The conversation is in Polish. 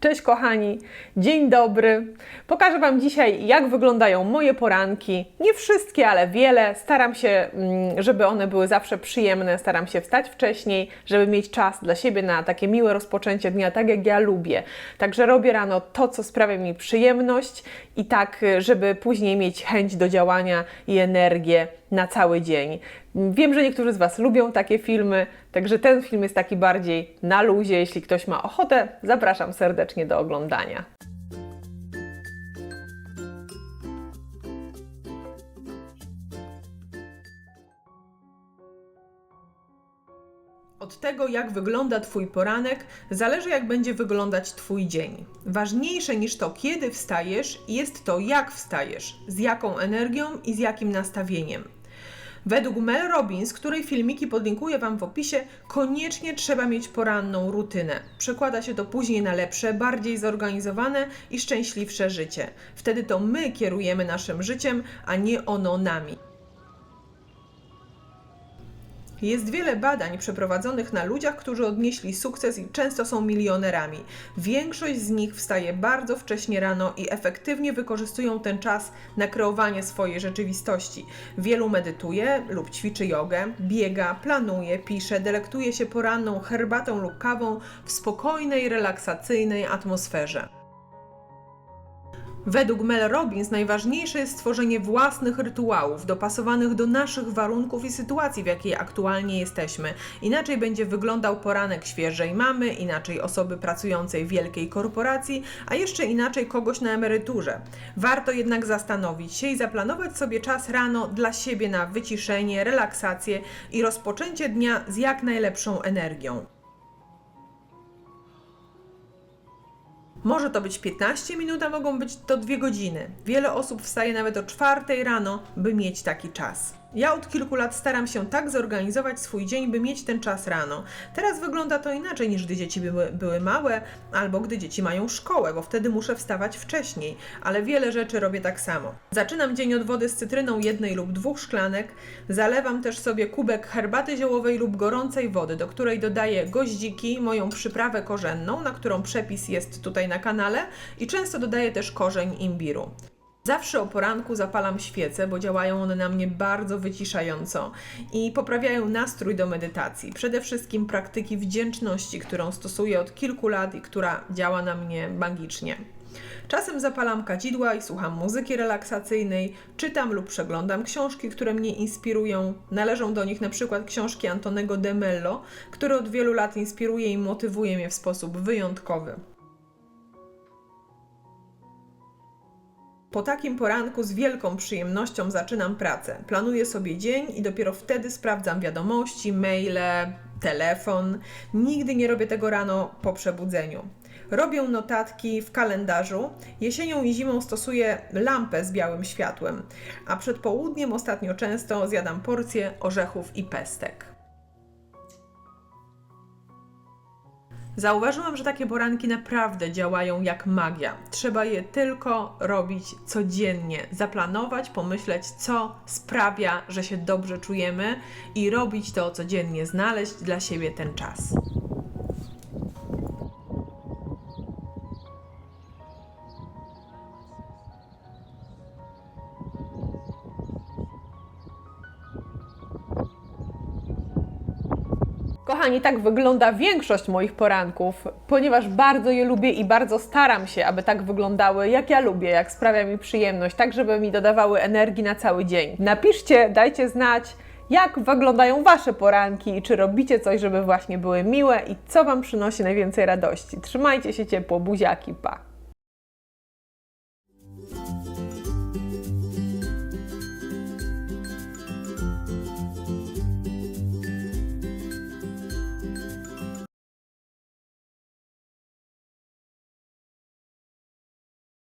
Cześć kochani, dzień dobry. Pokażę Wam dzisiaj, jak wyglądają moje poranki. Nie wszystkie, ale wiele. Staram się, mm, żeby one były zawsze przyjemne. Staram się wstać wcześniej, żeby mieć czas dla siebie na takie miłe rozpoczęcie dnia, tak jak ja lubię. Także robię rano to, co sprawia mi przyjemność i tak, y, żeby później mieć chęć do działania i energię na cały dzień. Wiem, że niektórzy z Was lubią takie filmy, także ten film jest taki bardziej na luzie. Jeśli ktoś ma ochotę, zapraszam serdecznie do oglądania. Od tego, jak wygląda Twój poranek, zależy, jak będzie wyglądać Twój dzień. Ważniejsze niż to, kiedy wstajesz, jest to, jak wstajesz, z jaką energią i z jakim nastawieniem. Według Mel Robbins, której filmiki podlinkuję Wam w opisie, koniecznie trzeba mieć poranną rutynę. Przekłada się to później na lepsze, bardziej zorganizowane i szczęśliwsze życie. Wtedy to my kierujemy naszym życiem, a nie ono nami. Jest wiele badań przeprowadzonych na ludziach, którzy odnieśli sukces i często są milionerami. Większość z nich wstaje bardzo wcześnie rano i efektywnie wykorzystują ten czas na kreowanie swojej rzeczywistości. Wielu medytuje lub ćwiczy jogę, biega, planuje, pisze, delektuje się poranną herbatą lub kawą w spokojnej, relaksacyjnej atmosferze. Według Mel Robbins najważniejsze jest stworzenie własnych rytuałów, dopasowanych do naszych warunków i sytuacji, w jakiej aktualnie jesteśmy. Inaczej będzie wyglądał poranek świeżej mamy, inaczej osoby pracującej w wielkiej korporacji, a jeszcze inaczej kogoś na emeryturze. Warto jednak zastanowić się i zaplanować sobie czas rano dla siebie na wyciszenie, relaksację i rozpoczęcie dnia z jak najlepszą energią. Może to być 15 minut, a mogą być to 2 godziny. Wiele osób wstaje nawet o 4 rano, by mieć taki czas. Ja od kilku lat staram się tak zorganizować swój dzień, by mieć ten czas rano. Teraz wygląda to inaczej niż gdy dzieci były, były małe albo gdy dzieci mają szkołę, bo wtedy muszę wstawać wcześniej, ale wiele rzeczy robię tak samo. Zaczynam dzień od wody z cytryną jednej lub dwóch szklanek, zalewam też sobie kubek herbaty ziołowej lub gorącej wody, do której dodaję goździki, moją przyprawę korzenną, na którą przepis jest tutaj na kanale i często dodaję też korzeń imbiru. Zawsze o poranku zapalam świece, bo działają one na mnie bardzo wyciszająco i poprawiają nastrój do medytacji. Przede wszystkim praktyki wdzięczności, którą stosuję od kilku lat i która działa na mnie magicznie. Czasem zapalam kadzidła i słucham muzyki relaksacyjnej, czytam lub przeglądam książki, które mnie inspirują. Należą do nich na przykład książki Antonego de Mello, który od wielu lat inspiruje i motywuje mnie w sposób wyjątkowy. Po takim poranku z wielką przyjemnością zaczynam pracę. Planuję sobie dzień i dopiero wtedy sprawdzam wiadomości, maile, telefon. Nigdy nie robię tego rano po przebudzeniu. Robię notatki w kalendarzu. Jesienią i zimą stosuję lampę z białym światłem, a przed południem ostatnio często zjadam porcję orzechów i pestek. Zauważyłam, że takie poranki naprawdę działają jak magia. Trzeba je tylko robić codziennie, zaplanować, pomyśleć, co sprawia, że się dobrze czujemy i robić to codziennie, znaleźć dla siebie ten czas. Kochani, tak wygląda większość moich poranków, ponieważ bardzo je lubię i bardzo staram się, aby tak wyglądały, jak ja lubię, jak sprawia mi przyjemność, tak żeby mi dodawały energii na cały dzień. Napiszcie, dajcie znać, jak wyglądają Wasze poranki i czy robicie coś, żeby właśnie były miłe i co Wam przynosi najwięcej radości. Trzymajcie się ciepło, buziaki, pa!